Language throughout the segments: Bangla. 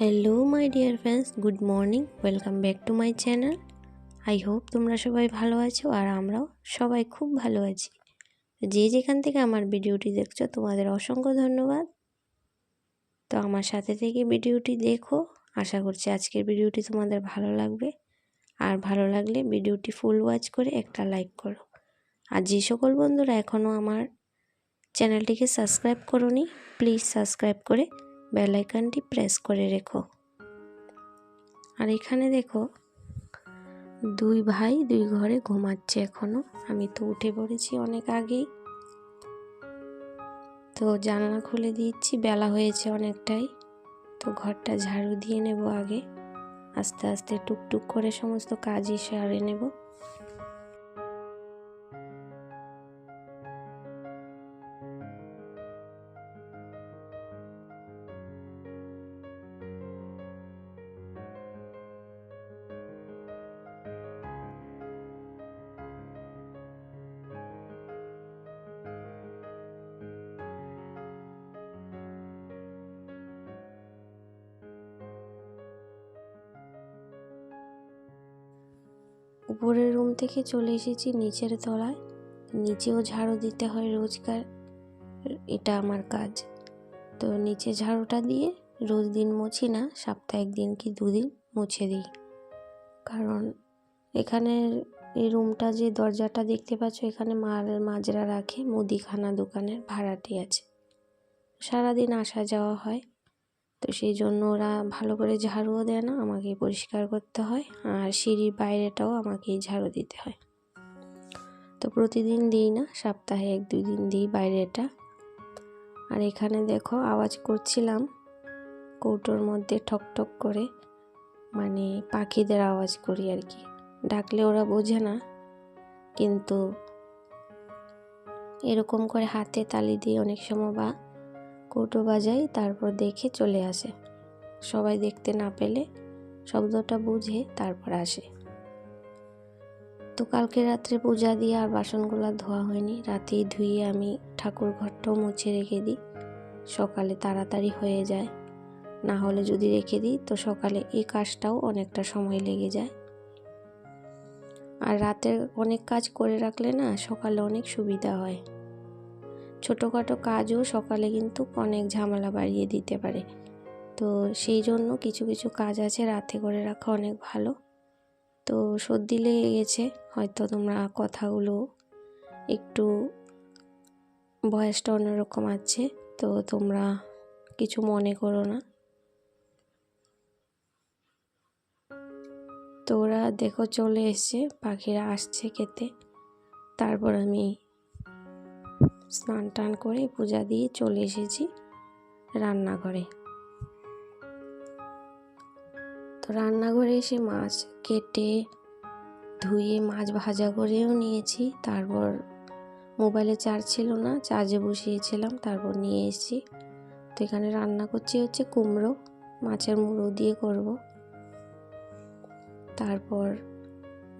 Hello my dear friends good morning welcome back to my channel I hope তোমরা সবাই ভালো আছো আর আমরাও সবাই খুব ভালো আছি। যে যেখান থেকে আমার ভিডিওটি দেখছ, তোমাদের অসংখ্য ধন্যবাদ। তো আমার সাথে থেকে ভিডিওটি দেখো। আশা করছি আজকের ভিডিওটি তোমাদের ভালো লাগবে। আর ভালো লাগলে ভিডিওটি ফুল ওয়াচ করে একটা লাইক করো। আর যে সকল বন্ধুরা এখনও আমার চ্যানেলটিকে সাবস্ক্রাইব করোনি প্লিজ সাবস্ক্রাইব করে বেল আইকনটি প্রেস করে রেখো। আর এখানে দেখো, দুই ভাই দুই ঘরে ঘুমাচ্ছে এখনও। আমি তো উঠে পড়েছি অনেক আগেই। তো জানালা খুলে দিচ্ছি বেলা হয়েছে অনেকটাই। তো ঘরটা ঝাড়ু দিয়ে নেব আগে। আস্তে আস্তে টুকটুক করে সমস্ত কাজই সারে নেব। উপরের রুম থেকে চলে এসেছি নিচের তলায়। নিচেও ঝাড়ু দিতে হয় রোজকার। এটা আমার কাজ। তো নিচে ঝাড়ুটা দিয়ে রোজ দিন মুছি না সপ্তাহে একদিন কি দুদিন মুছে দিই। কারণ এখানের এই রুমটা যে দরজাটা দেখতে পাচ্ছ, এখানে মাল মাজরা রাখে মুদিখানা দোকানের ভাড়াটি আছে। সারাদিন আসা যাওয়া হয়। তো সেই জন্য ওরা ভালো করে ঝাড়ুও দেয় না আমাকে পরিষ্কার করতে হয় আর সিঁড়ির বাইরেটাও আমাকেই ঝাড়ু দিতে হয়। তো প্রতিদিন দিই না, সপ্তাহে এক দুই দিন দিই বাইরেটা। আর এখানে দেখো আওয়াজ করছিলাম কৌটোর মধ্যে ঠক ঠক করে মানে পাখিদের আওয়াজ করি আর কি। ডাকলে ওরা বোঝে না, কিন্তু এরকম করে হাতে তালি দিয়ে অনেক সময় বা কৌটো বাজাই তারপর দেখে চলে আসে। সবাই দেখতে না পেলে শব্দটা বুঝে তারপর আসে। তো কালকে রাত্রে পূজা দিয়ে আর বাসনগুলো ধোয়া হয়নি। রাতেই ধুয়ে আমি ঠাকুর ঘরটাও মুছে রেখে দিই। সকালে তাড়াতাড়ি হয়ে যায়। না হলে যদি রেখে দিই, তো সকালে এই কাজটাও অনেকটা সময় লেগে যায়। আর রাতের অনেক কাজ করে রাখলে না সকালে অনেক সুবিধা হয়। ছোটোখাটো কাজও সকালে কিন্তু অনেক ঝামেলা বাড়িয়ে দিতে পারে। তো সেই জন্য কিছু কিছু কাজ আছে, রাতে করে রাখা অনেক ভালো। তো সর্দি লেগে গেছে, হয়তো তোমরা কথাগুলো একটু বয়সটা অন্যরকম আছে, তো তোমরা কিছু মনে করো না। তো ওরা দেখো চলে এসছে, পাখিরা আসছে খেতে। তারপর আমি স্নান টান করে পূজা দিয়ে চলে এসেছি রান্নাঘরে। তো রান্নাঘরে এসে মাছ কেটে, ধুয়ে মাছ ভাজা করেও নিয়েছি। তারপর মোবাইলে চার্জ ছিল না, চার্জে বসিয়েছিলাম, তারপর নিয়ে এসেছি। তো এখানে রান্না করছি হচ্ছে কুমড়ো, মাছের মুড়ো দিয়ে করব। তারপর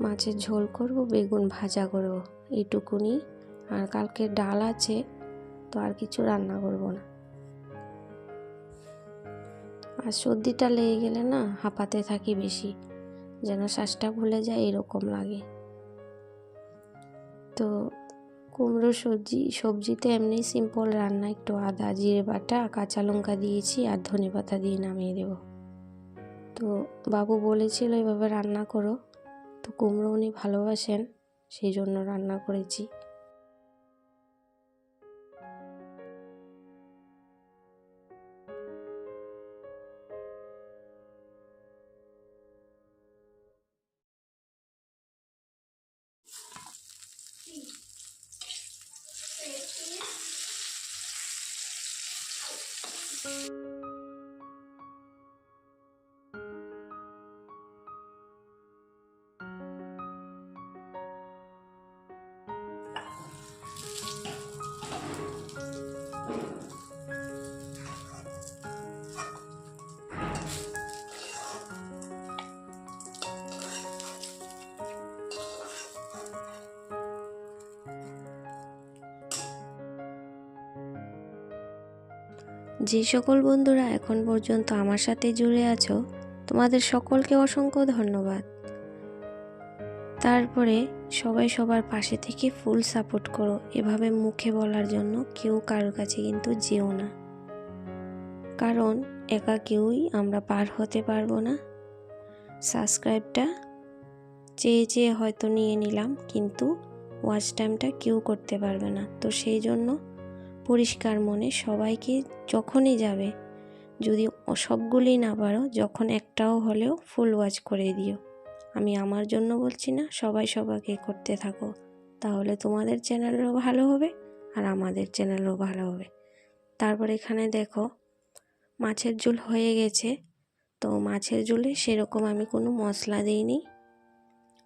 মাছের ঝোল করব, বেগুন ভাজা করব এইটুকুনি আর কালকে ডাল আছে, তো আর কিছু রান্না করব না। আর সর্দিটা লেগে গেলে না হাঁপাতে থাকি বেশি, যেন শ্বাসটা ভুলে যায় এরকম লাগে। তো কুমড়ো সবজি, সবজিতে এমনি সিম্পল রান্না, একটু আদা, জিরে বাটা, কাঁচা লঙ্কা দিয়েছি আর ধনে পাতা দিয়ে নামিয়ে দেব। তো বাবু বলেছিল এভাবে রান্না করো, তো কুমড়ো উনি ভালোবাসেন, সেই জন্য রান্না করেছি। Thank you. যে সকল বন্ধুরা এখন পর্যন্ত আমার সাথে জুড়ে আছো, তোমাদের সকলকে অসংখ্য ধন্যবাদ। তারপরে সবাই সবার পাশে থেকে ফুল সাপোর্ট করো, এভাবে মুখে বলার জন্য কেউ কারোর কাছে কিন্তু যেও না। কারণ একা কেউই আমরা পার হতে পারব না। সাবস্ক্রাইবটা চেয়ে চেয়ে হয়তো নিয়ে নিলাম, কিন্তু ওয়াচ টাইমটা কেউ করতে পারবে না। তো সেই জন্য পরিষ্কার মনে সবাইকে যখনই যাবে, যদি সবগুলি না পারো, যখন একটাও হলেও ফুল ওয়াচ করে দিও। আমি আমার জন্য বলছি না, সবাই সবাইকে করতে থাকো। তাহলে তোমাদের চ্যানেলও ভালো হবে আর আমাদের চ্যানেলও ভালো হবে। তারপর এখানে দেখো, মাছের ঝোল হয়ে গেছে। তো মাছের ঝোলে সেরকম আমি কোনো মশলা দিইনি।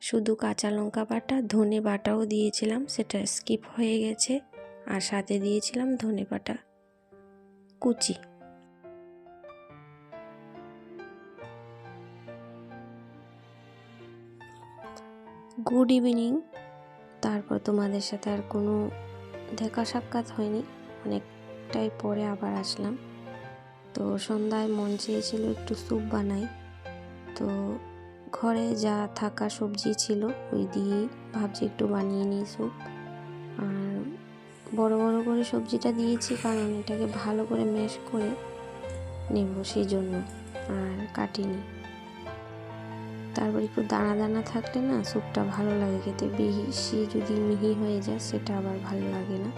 শুধু কাঁচা লঙ্কা বাটা, ধনে বাটাও দিয়েছিলাম, সেটা স্কিপ হয়ে গেছে। আর সাথে দিয়েছিলাম ধনে বাটা কুচি। গুড ইভিনিং তারপর তোমাদের সাথে আর কোনো দেখা সাক্ষাৎ হয়নি। অনেকটাই পরে আবার আসলাম। তো সন্ধ্যায় মন চেয়েছিল একটু স্যুপ বানাই। তো ঘরে যা থাকা সবজি ছিল, ওই দিয়েই ভাবছি একটু বানিয়ে নিই স্যুপ। আর বড় বড় করে সবজিটা দিয়েছি কারণ এটাকে ভালো করে ম্যাশ করে নেব সেই জন্য আর কাটিনি। তারপর একটু দানা দানা থাকলে না স্যুপটা ভালো লাগে খেতে। বেশি যদি মিহি হয়ে যায় সেটা আবার ভালো লাগে না।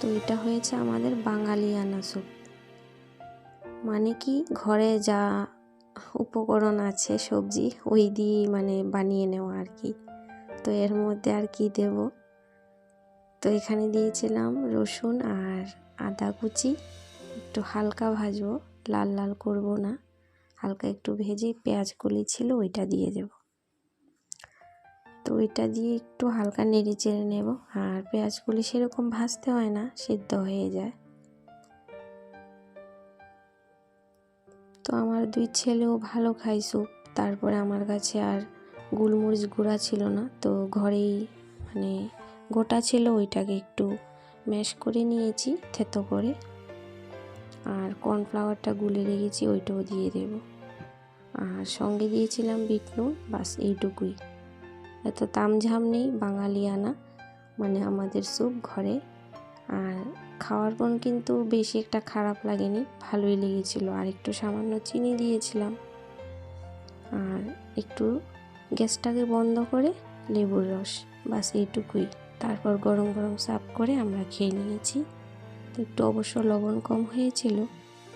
তো এটা হয়েছে আমাদের বাঙালিয়ানা স্যুপ। মানে কি ঘরে যা উপকরণ আছে সবজি, ওই দিয়ে মানে বানিয়ে নেওয়া আর কি। তো এর মধ্যে আর কি দেব? তো এখানে দিয়েছিলাম রসুন আর আদা কুচি। একটু হালকা ভাজবো, লাল লাল করব না। হালকা একটু ভেজে পেঁয়াজগুলি ছিল ওইটা দিয়ে দেব। তো ওইটা দিয়ে একটু হালকা নেড়ে চেড়ে নেব। আর পেঁয়াজগুলি সেরকম ভাজতে হয় না, সিদ্ধ হয়ে যায়। তো আমার দুই ছেলেও ভালো খাই স্যুপ। তারপরে আমার কাছে আর গোলমরিচ গুঁড়া ছিল না, তো ঘরেই মানে গোটা ছিল ওইটাকে একটু ম্যাশ করে নিয়েছি থেতো করে। আর কর্নফ্লাওয়ারটা গুলে রেখেছি ওইটাও দিয়ে দেব। আর সঙ্গে দিয়েছিলাম বিট নুন, বাস এইটুকুই। এত তামঝাম নেই বাঙালিয়ানা মানে আমাদের স্যুপ ঘরে। আর খাওয়ার পর কিন্তু বেশি একটা খারাপ লাগেনি, ভালোই লেগেছিল। আর একটু সামান্য চিনি দিয়েছিলাম। আর একটু গ্যাসটাকে বন্ধ করে লেবুর রস, বাস এইটুকুই। তারপর গরম গরম সার্ভ করে আমরা খেয়ে নিয়েছি। তো একটু অবশ্য লবণ কম হয়েছিল,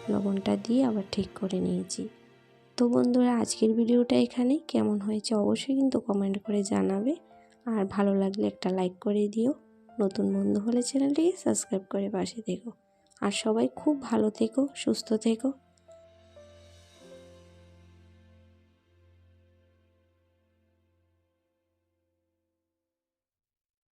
লবণটা দিয়ে আবার ঠিক করে নিয়েছি। তো বন্ধুরা, আজকের ভিডিওটা এখানে। কেমন হয়েছে অবশ্যই কিন্তু কমেন্ট করে জানাবে। আর ভালো লাগলে একটা লাইক করে দিও। নতুন বন্ধু হলে চ্যানেলটিকে সাবস্ক্রাইব করে পাশে থেকো। আর সবাই খুব ভালো থেকো, সুস্থ থেকো।